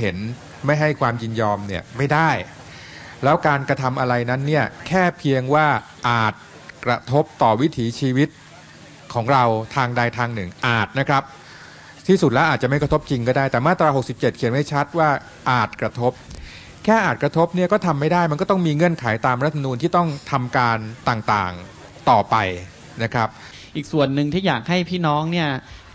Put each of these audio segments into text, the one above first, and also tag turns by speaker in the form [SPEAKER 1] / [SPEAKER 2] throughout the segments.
[SPEAKER 1] เห็นไม่ให้ความยินยอมเนี่ยไม่ได้ แล้วการกระทำอะไรนั้นเนี่ยแค่เพียงว่าอาจกระทบต่อวิถีชีวิตของเราทางใดทางหนึ่งอาจนะครับ ที่สุดแล้วอาจจะไม่กระทบจริงก็ได้ แต่มาตรา 67 เขียนไว้ชัดว่าอาจกระทบ แค่อาจกระทบเนี่ยก็ทำไม่ได้ มันก็ต้องมีเงื่อนไขตามรัฐธรรมนูญที่ต้องทำการต่างๆต่อไปนะครับ
[SPEAKER 2] อีกส่วนหนึ่งที่อยากให้พี่น้องเนี่ย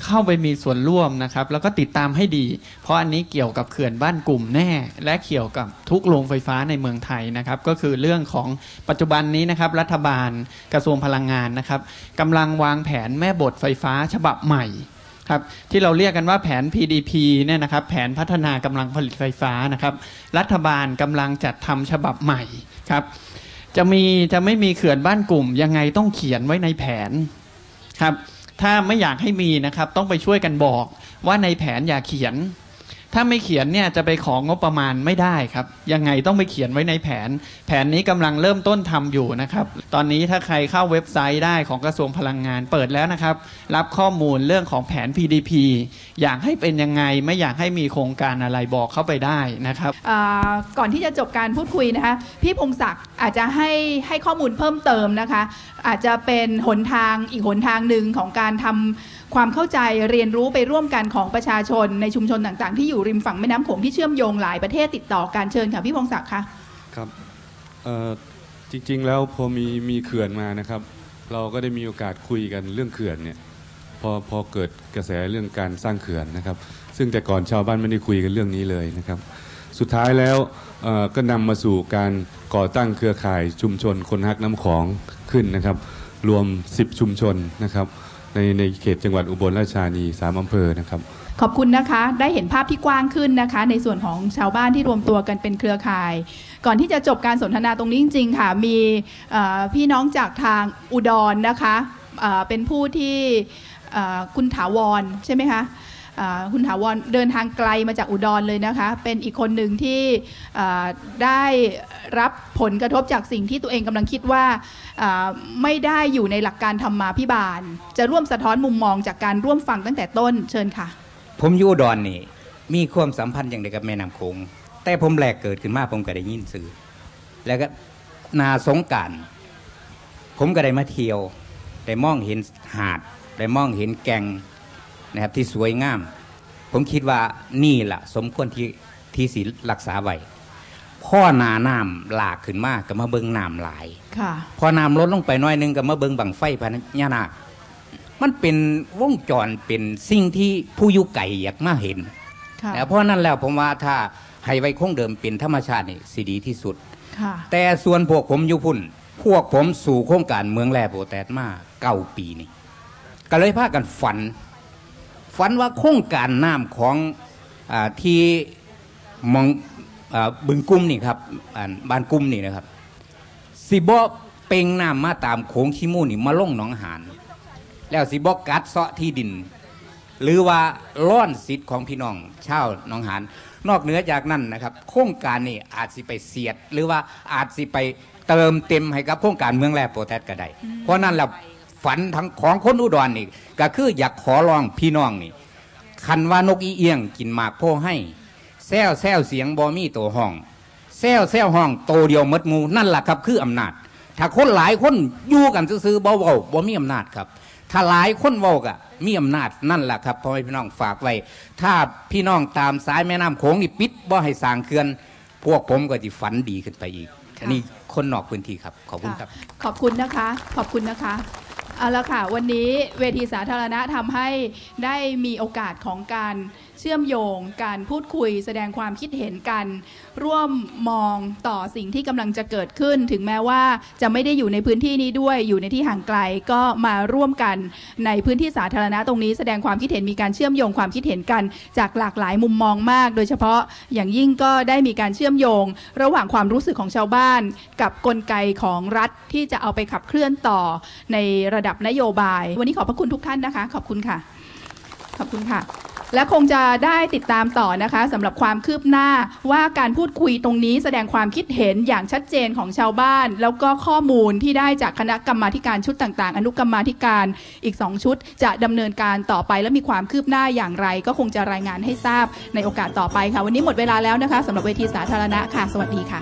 [SPEAKER 2] เข้าไปมีส่วนร่วมนะครับ แล้วก็ติดตามให้ดี เพราะอันนี้เกี่ยวกับเขื่อนบ้านกลุ่มแน่ และเกี่ยวกับทุกโรงไฟฟ้าในเมืองไทยนะครับ ก็คือเรื่องของปัจจุบันนี้นะครับ รัฐบาลกระทรวงพลังงานนะครับกำลังวางแผนแม่บทไฟฟ้าฉบับใหม่ครับที่เราเรียกกันว่าแผน PDP เนี่ยนะครับแผนพัฒนากำลังผลิตไฟฟ้านะครับ รัฐบาลกำลังจัดทำฉบับใหม่ครับจะมีจะไม่มีเขื่อนบ้านกลุ่ม ยังไงต้องเขียนไว้ในแผนครับ ถ้าไม่อยากให้มีนะครับ ต้องไปช่วยกันบอกว่าในแผนอย่าเขียน ถ้าไม่เขียนเนี่ยจะไปของงบประมาณไม่ได้ครับ ยังไงต้องไปเขียนไว้ในแผน แผนนี้กำลังเริ่มต้นทำอยู่นะครับ ตอนนี้ถ้าใครเข้าเว็บไซต์ได้ของกระทรวงพลังงานเปิดแล้วนะครับ รับข้อมูลเรื่องของแผน PDP อยากให้เป็นยังไงไม่อยากให้มีโครงการอะไรบอกเข้าไปได้นะครับ
[SPEAKER 3] ก่อนที่จะจบการพูดคุยนะคะพี่พงศักดิ์อาจจะให้ให้ข้อมูลเพิ่มเติมนะคะ อาจจะเป็นหนทางอีกหนทางหนึ่งของการทำ ความเข้าใจเรียนรู้ไปร่วมกันของประชาชนในชุมชนต่างๆ ที่อยู่ริมฝั่งแม่น้ำโขงที่เชื่อมโยงหลายประเทศติดต่อการเชิญค่ะพี่พงศักดิ์คะ
[SPEAKER 4] ครับจริงๆแล้วพอมีมีเขื่อนมานะครับ เราก็ได้มีโอกาสคุยกันเรื่องเขื่อนเนี่ยพอพอเกิดกระแสเรื่องการสร้างเขื่อนนะครับ ซึ่งแต่ก่อนชาวบ้านไม่ได้คุยกันเรื่องนี้เลยนะครับ สุดท้ายแล้วก็นำมาสู่การก่อตั้งเครือข่ายชุมชนคนฮักน้ำของขึ้นนะครับ รวม 10 ชุมชนนะครับ ในในเขตจังหวัดอุบลราชธานีสามอำเภอนะครับ
[SPEAKER 3] ขอบคุณนะคะ ได้เห็นภาพที่กว้างขึ้นนะคะ ในส่วนของชาวบ้านที่รวมตัวกันเป็นเครือข่าย ก่อนที่จะจบการสนทนาตรงนี้จริงๆค่ะ มีพี่น้องจากทางอุดรนะคะเป็นผู้ที่คุณถาวรใช่ไหมคะ คุณถาวรเดินทางไกลมาจากอุดรเลยนะคะ เป็นอีกคนหนึ่งที่ได้รับผลกระทบจากสิ่งที่ตัวเองกำลังคิดว่าไม่ได้อยู่ในหลักการธรรมาพิบาล จะร่วมสะท้อนมุมมองจากการร่วมฟังตั้งแต่ต้นเชิญค่ะ
[SPEAKER 5] ผมอยู่อุดอนนี่มีความสัมพันธ์อย่างไรกับแม่น้ำโขงแต่ผมแหลกเกิดขึ้นมาผมก็ได้ยินสื่อ แล้วก็นาสงการผมก็ได้มาเที่ยว ได้มองเห็นหาด ได้มองเห็นแกง นะครับที่สวยงาม ผมคิดว่านี่แหละสมควรที่ที่สิรักษาไว้พ่อนาน้ำหลากขึ้นมากก็มาเบิงน้ำหลาย
[SPEAKER 3] ค่ะ
[SPEAKER 5] พอน้ำลดลงไปหน้อยหนึงก็มาเบิงบังไฟพญานาคมันเป็นวงจรเป็นสิ่งที่ผู้อยู่ไก่อยากมาเห็น
[SPEAKER 3] ค่ะ
[SPEAKER 5] แล้วเพราะนั้นแล้วผมว่าถ้าให้ไว้คงเดิมเป็นธรรมชาตินี่สิดีที่สุด
[SPEAKER 3] ค่ะ
[SPEAKER 5] แต่ส่วนพวกผมอยู่พุ่น พวกผมสู่โครงการเมืองแร่โปรแตดมาเก้าปีนี่ก็เลยพากันฝัน ฝันว่าโครงการน้ำของอที่มองอบึงกุ้มนี่ครับบ้านกุ้มนี่นะครับสิบอเป่งน้ำมาตามโขงขี้มูนี่มาล่งหนองหานแล้วสิบอกกัดเซาะที่ดิน หรือว่าร่อนสิทธิ์ของพี่น้องชาวหนองหานนอกเหนือจากนั้นนะครับ โครงการนี่อาจสิไปเสียด หรือว่าอาจสิไปเติมเต็มให้กับโครงการเมืองแร่โปรแทสก็ได้เพราะนั้นแล้ว ฝันทั้งของคนอุดรนี่ก็คืออยากขอร้องพี่น้องนี่คันว่านกอีเอียงกินหมากโพให้แซวแซวเสียงบอมีตัวห้องแซวแซวห้องโตเดียวมดมูนั่นแหละครับ คืออำนาจ ถ้าคนหลายคนอยู่กันซื่อๆบ่เว้าบ่มีอำนาจครับ ถ้าหลายคนเว้ากะมีอำนาจนั่นแหละครับพ่อพี่น้องฝากไว้ ถ้าพี่น้องตามสายแม่น้ำโขงนี่ปิดบ่ให้สางเขื่อน พวกผมก็จะฝันดีขึ้นไปอีกอันนี้คนนอกพื้นที่ครับ ขอบคุณครับ
[SPEAKER 3] ขอบคุณนะคะ ขอบคุณนะคะ เอาละค่ะ วันนี้เวทีสาธารณะทำให้ได้มีโอกาสของการ ชื่อมโยง การพูดคุยแสดงความคิดเห็นกัน ร่วมมองต่อสิ่งที่กำลังจะเกิดขึ้น ถึงแม้ว่าจะไม่ได้อยู่ในพื้นที่นี้ด้วยอยู่ในที่ห่างไกลก็มาร่วมกันในพื้นที่สาธารณะตรงนี้แสดงความคิดเห็นมีการเชื่อมโยงความคิดเห็นกัน จากหลากหลายมุมมองมาก โดยเฉพาะอย่างยิ่งก็ได้มีการเชื่อมโยง ระหว่างความรู้สึกของชาวบ้าน กับกลไกของรัฐที่จะเอาไปขับเคลื่อนต่อในระดับนโยบาย วันนี้ขอบพระคุณทุกท่านนะคะ ขอบคุณค่ะ ขอบคุณค่ะ และคงจะได้ติดตามต่อนะคะสำหรับความคืบหน้าว่าการพูดคุยตรงนี้แสดงความคิดเห็นอย่างชัดเจนของชาวบ้าน แล้วก็ข้อมูลที่ได้จากคณะกรรมาการชุดต่าง ๆ อนุกรรมธิการอีก 2 ชุด จะดำเนินการต่อไปและมีความคืบหน้าอย่างไร ก็คงจะรายงานให้ทราบในโอกาสต่อไปค่ะ วันนี้หมดเวลาแล้วนะคะสำหรับเวทีสาธารณะค่ะ สวัสดีค่ะ